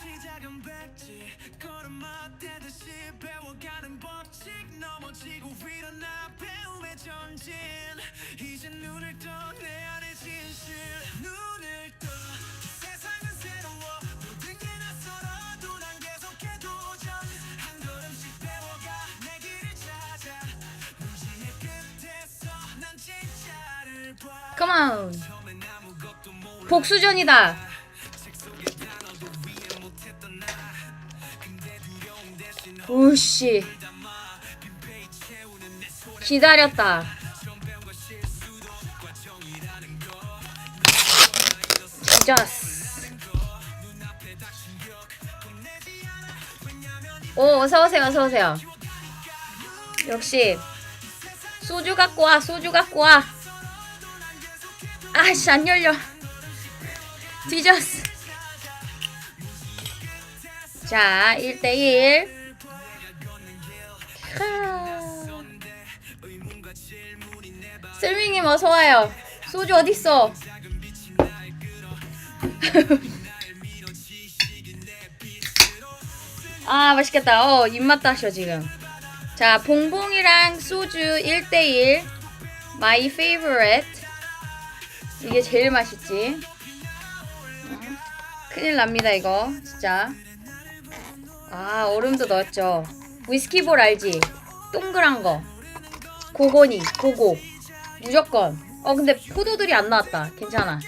시작은 백지. 걸음마 떼듯이 배워가는 법칙. 넘어지고 일어나 배움의 전진. 이제 눈을 떠 내 안의 진실. 눈을 떠. 세상은 새로워. 모든 게 낯설어도 난 계속해 도전. 한 걸음씩 배워가 내 길을 찾아. 무지의 끝에서 난 진짜를 봐. Come on. 복수전이다. 우씨. 기다렸다. 지저스. 오, 어서오세요, 어서오세요. 역시, 소주 갖고 와, 소주 갖고 와. 아씨, 안 열려. 뒤졌어. 자, 1대1. 셀밍님 어서 와요. 소주 어딨어? 아, 맛있겠다. 어, 입맛 다셔, 지금. 자, 봉봉이랑 소주 1대1. My favorite. 이게 제일 맛있지. 어, 큰일 납니다, 이거. 진짜. 아, 얼음도 넣었죠. 위스키볼 알지? 동그란 거. 고고니, 고고. 무조건. 어, 근데 포도들이 안 나왔다. 괜찮아.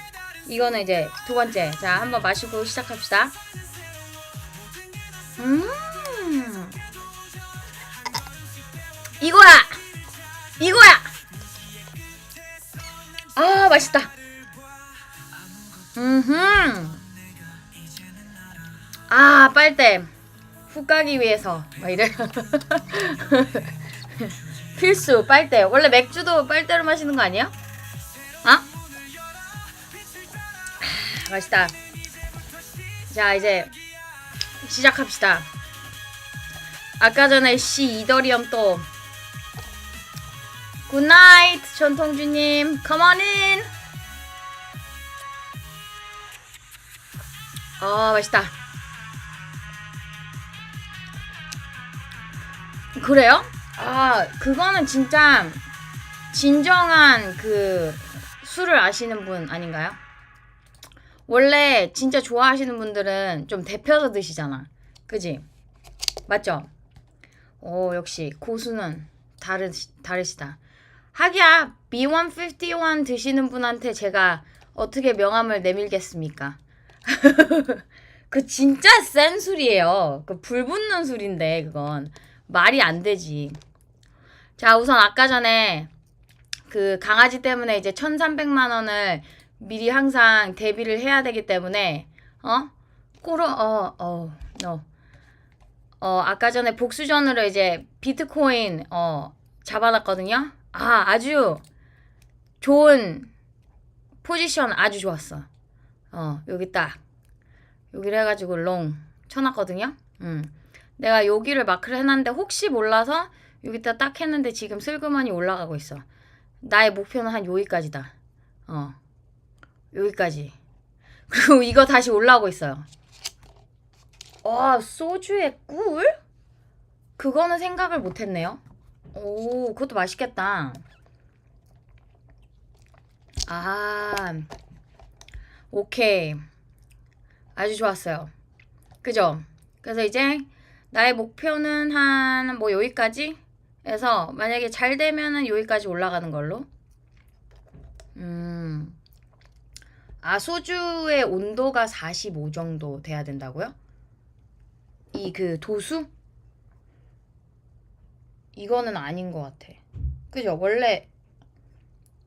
이거는 이제 두 번째. 자, 한번 마시고 시작합시다. 음. 이거야! 이거야! 아, 맛있다. 음흠. 아, 빨대. 훅 가기 위해서. 막 이래. 필수, 빨대. 원래 맥주도 빨대로 마시는 거 아니야? 어? 아, 맛있다. 자, 이제 시작합시다. 아까 전에 씨 이더리엄 또 굿나잇 전통주님 컴온 인 아 맛있다 그래요? 아 그거는 진짜 진정한 그 술을 아시는 분 아닌가요? 원래 진짜 좋아하시는 분들은 좀 데펴서 드시잖아 그지? 맞죠? 오 역시 고수는 다르, 다르시다 하기야 B151 드시는 분한테 제가 어떻게 명함을 내밀겠습니까? 그 진짜 센 술이에요. 그 불 붙는 술인데 그건 말이 안 되지. 자 우선 아까 전에 그 강아지 때문에 이제 1,300만 원을 미리 항상 대비를 해야 되기 때문에 어 꼬러 어어 no. 어 아까 전에 복수전으로 이제 비트코인 어 잡아놨거든요. 아 아주 좋은 포지션 아주 좋았어. 어 여기 딱 여기를 해가지고 롱 쳐놨거든요. 음 내가 여기를 마크를 해놨는데 혹시 몰라서 여기다 딱 했는데 지금 슬그머니 올라가고 있어. 나의 목표는 한 여기까지다. 어 여기까지. 그리고 이거 다시 올라오고 있어요. 와 소주의 꿀? 그거는 생각을 못 했네요. 오, 그것도 맛있겠다. 아, 오케이. 아주 좋았어요. 그죠? 그래서 이제 나의 목표는 한 뭐 여기까지 해서 만약에 잘 되면은 여기까지 올라가는 걸로. 음. 아, 소주의 온도가 45 정도 돼야 된다고요? 이 그 도수? 이거는 아닌 것 같아. 그죠? 원래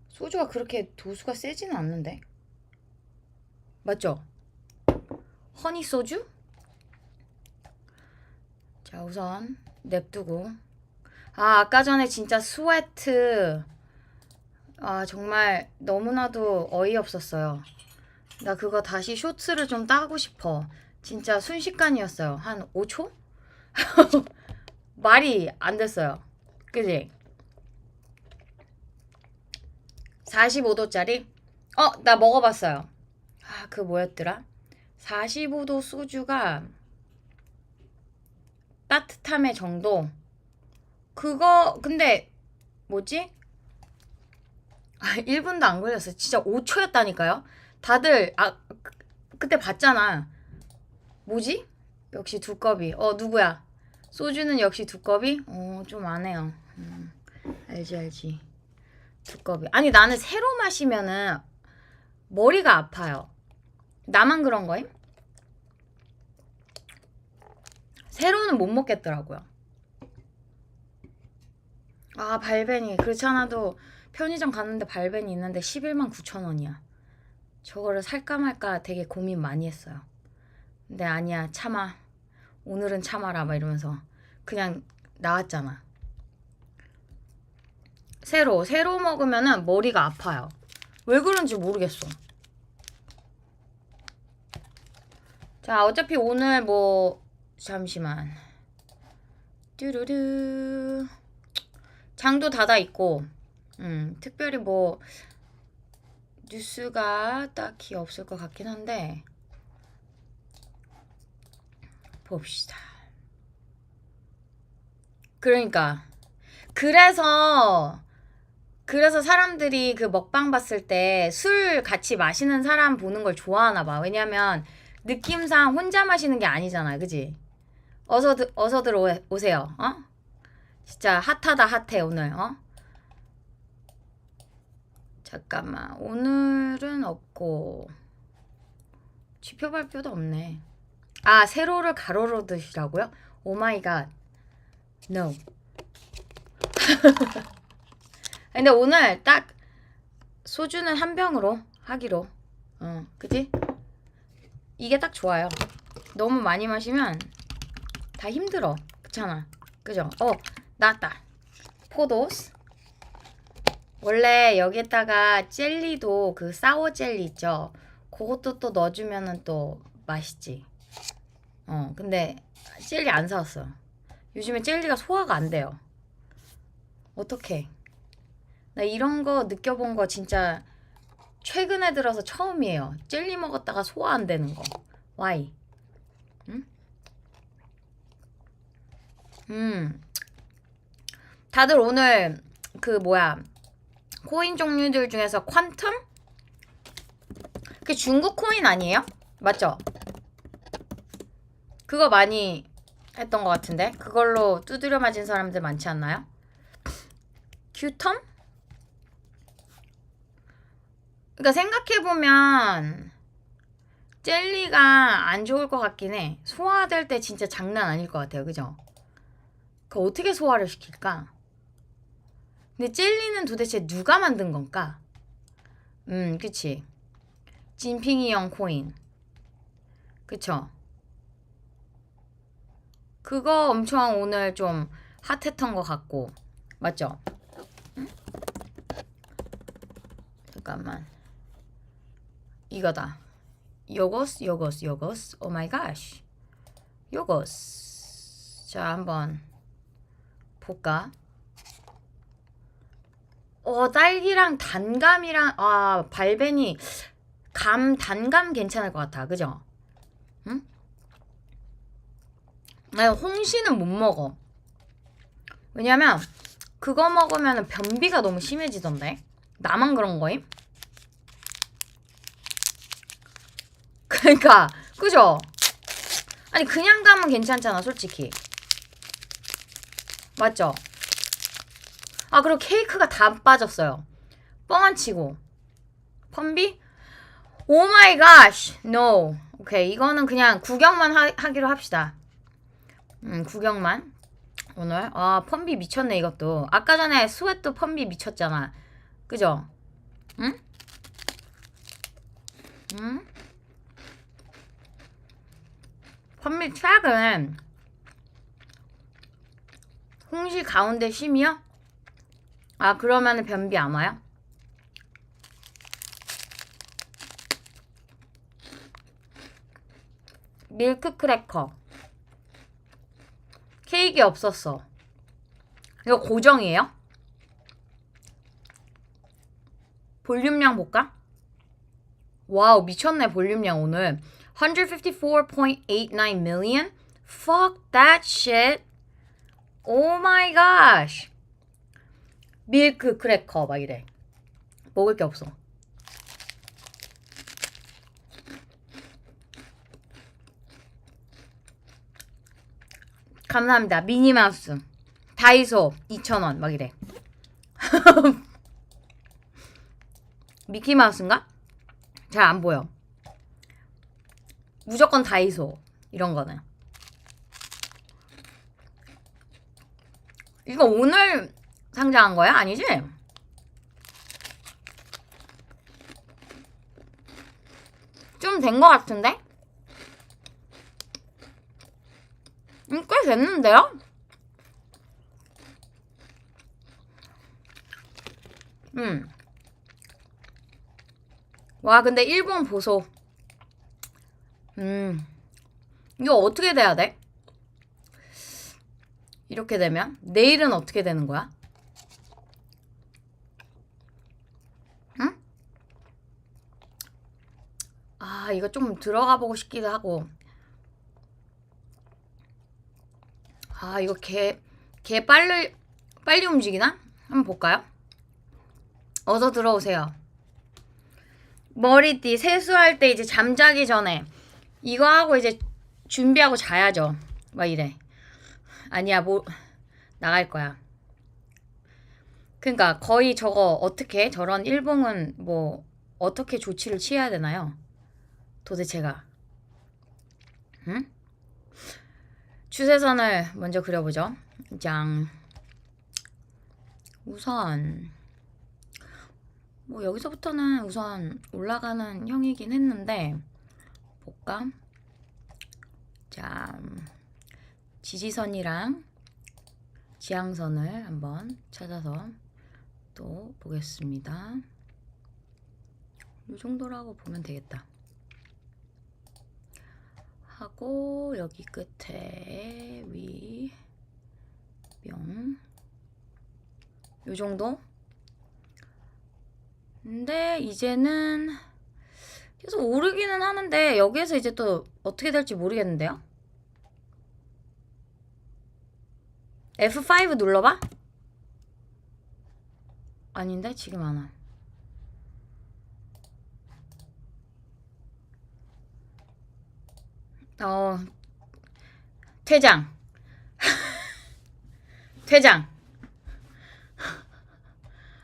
소주가 그렇게 도수가 세지는 않는데. 맞죠? 허니 소주? 자, 우선 냅두고. 아, 아까 전에 진짜 스웨트. 아, 정말 너무나도 어이없었어요. 나 그거 다시 쇼츠를 좀 따고 싶어. 진짜 순식간이었어요. 한 5초? 말이 안 됐어요. 그지? 45도짜리? 어, 나 먹어봤어요. 아, 그 뭐였더라? 45도 소주가 따뜻함의 정도. 그거 근데 뭐지? 아, 1분도 안 걸렸어. 진짜 5초였다니까요. 다들 아 그, 그때 봤잖아. 뭐지? 역시 두꺼비. 어 누구야? 소주는 역시 두꺼비? 어 좀 안 해요. 음, 알지 알지. 두꺼비. 아니 나는 새로 마시면은 머리가 아파요. 나만 그런 거임? 새로는 못 먹겠더라고요. 아 발베니 그렇지 않아도 편의점 갔는데 발베니 있는데 11만 9천 원이야. 저거를 살까 말까 되게 고민 많이 했어요. 근데 아니야 참아. 오늘은 참아라 막 이러면서 그냥 나왔잖아. 새로 새로 먹으면은 머리가 아파요. 왜 그런지 모르겠어. 자 어차피 오늘 뭐 잠시만. 뚜루루. 장도 닫아 있고, 음, 특별히 뭐, 뉴스가 딱히 없을 것 같긴 한데, 봅시다. 그러니까, 그래서, 그래서 사람들이 그 먹방 봤을 때 술 같이 마시는 사람 보는 걸 좋아하나 봐. 왜냐면, 느낌상 혼자 마시는 게 아니잖아. 그지? 어서, 드, 어서들 오, 오세요. 어? 진짜 핫하다 핫해 오늘 어? 잠깐만. 오늘은 없고. 지표 발표도 없네. 아 세로를 가로로 드시라고요? 오마이갓 no. 근데 오늘 딱 소주는 한 병으로 하기로. 어 그지? 이게 딱 좋아요. 너무 많이 마시면 다 힘들어. 그렇잖아. 그죠? 어 나왔다. 포도스. 원래 여기에다가 젤리도 그 사워 젤리 있죠. 그것도 또 넣어주면은 또 맛있지. 어, 근데 젤리 안 사왔어. 요즘에 젤리가 소화가 안 돼요. 어떡해. 나 이런 거 느껴본 거 진짜 최근에 들어서 처음이에요. 젤리 먹었다가 소화 안 되는 거. Why? 응? 음. 다들 오늘 그 뭐야 코인 종류들 중에서 퀀텀? 그 중국 코인 아니에요? 맞죠? 그거 많이 했던 것 같은데 그걸로 두드려 맞은 사람들 많지 않나요? 큐텀? 그러니까 생각해보면 젤리가 안 좋을 것 같긴 해 소화될 때 진짜 장난 아닐 것 같아요 그죠? 그 어떻게 소화를 시킬까? 근데 젤리는 도대체 누가 만든 건가? 음, 그치. 찐핑이 형 코인. 그쵸? 그거 엄청 오늘 좀 핫했던 것 같고. 맞죠? 응? 잠깐만. 이거다. 요거스, 요거스, 요거스. 오 마이 갓. 요거스. 자, 한번 볼까? 어, 딸기랑 단감이랑, 아, 발베니, 감, 단감 괜찮을 것 같아. 그죠? 응? 나 홍시는 못 먹어. 왜냐면, 그거 먹으면 변비가 너무 심해지던데. 나만 그런 거임? 그러니까, 그죠? 아니, 그냥 감은 괜찮잖아, 솔직히. 맞죠? 아 그리고 케이크가 다 빠졌어요. 뻥안 치고. 펌비? 오 마이 갓! No. 오케이. 이거는 그냥 구경만 하, 하기로 합시다. 음, 구경만. 오늘. 아, 펌비 미쳤네, 이것도. 아까 전에 스웨트 펌비 미쳤잖아. 그죠? 응? 응? 펌비 트랙은 홍시 가운데 심이요? 아 그러면은 변비 안 와요? 밀크 크래커 케이크 없었어 이거 고정이에요? 볼륨량 볼까? 와우 미쳤네 볼륨량 오늘 154.89 million? Fuck that shit. Oh my gosh. 밀크 크래커 막 이래. 먹을 게 없어. 감사합니다. 미니마우스. 다이소 2,000원 막 이래. 미키마우스인가? 잘 안 보여. 무조건 다이소 이런 거는. 이거 오늘 상장한 거야? 아니지? 좀된거 같은데? 음, 꽤 됐는데요? 음. 와, 근데 일본 보소. 음. 이거 어떻게 돼야 돼? 이렇게 되면? 내일은 어떻게 되는 거야? 응? 아, 이거 좀 들어가 보고 싶기도 하고. 아, 이거 개, 개 빨리, 빨리 움직이나? 한번 볼까요? 어서 들어오세요. 머리띠 세수할 때 이제 잠자기 전에 이거 하고 이제 준비하고 자야죠. 막 이래. 아니야, 뭐 나갈 거야. 그러니까 거의 저거 어떻게 저런 일봉은 뭐 어떻게 조치를 취해야 되나요? 도대체가. 응? 추세선을 먼저 그려보죠. 짱. 우선 뭐 여기서부터는 우선 올라가는 형이긴 했는데 볼까? 자 지지선이랑 지향선을 한번 찾아서 또 보겠습니다. 이 정도라고 보면 되겠다. 하고 여기 끝에 위 뿅. 요 정도? 근데 이제는 계속 오르기는 하는데 여기에서 이제 또 어떻게 될지 모르겠는데요? F5 눌러봐? 아닌데 지금 안 와. 어 퇴장. 퇴장.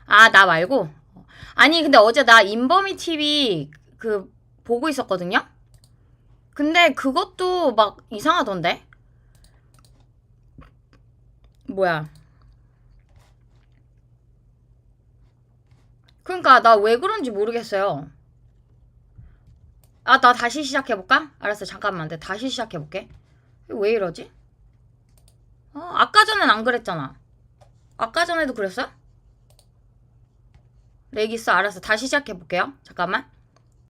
아 나 말고? 아니 근데 어제 나 인범이 TV 그 보고 있었거든요? 근데 그것도 막 이상하던데? 뭐야? 그러니까 나 왜 그런지 모르겠어요 아 나 다시 시작해볼까? 알았어 잠깐만 내 다시 시작해볼게 왜 이러지? 어, 아까 전엔 안 그랬잖아 아까 전에도? 렉 있어 알았어 다시 시작해볼게요 잠깐만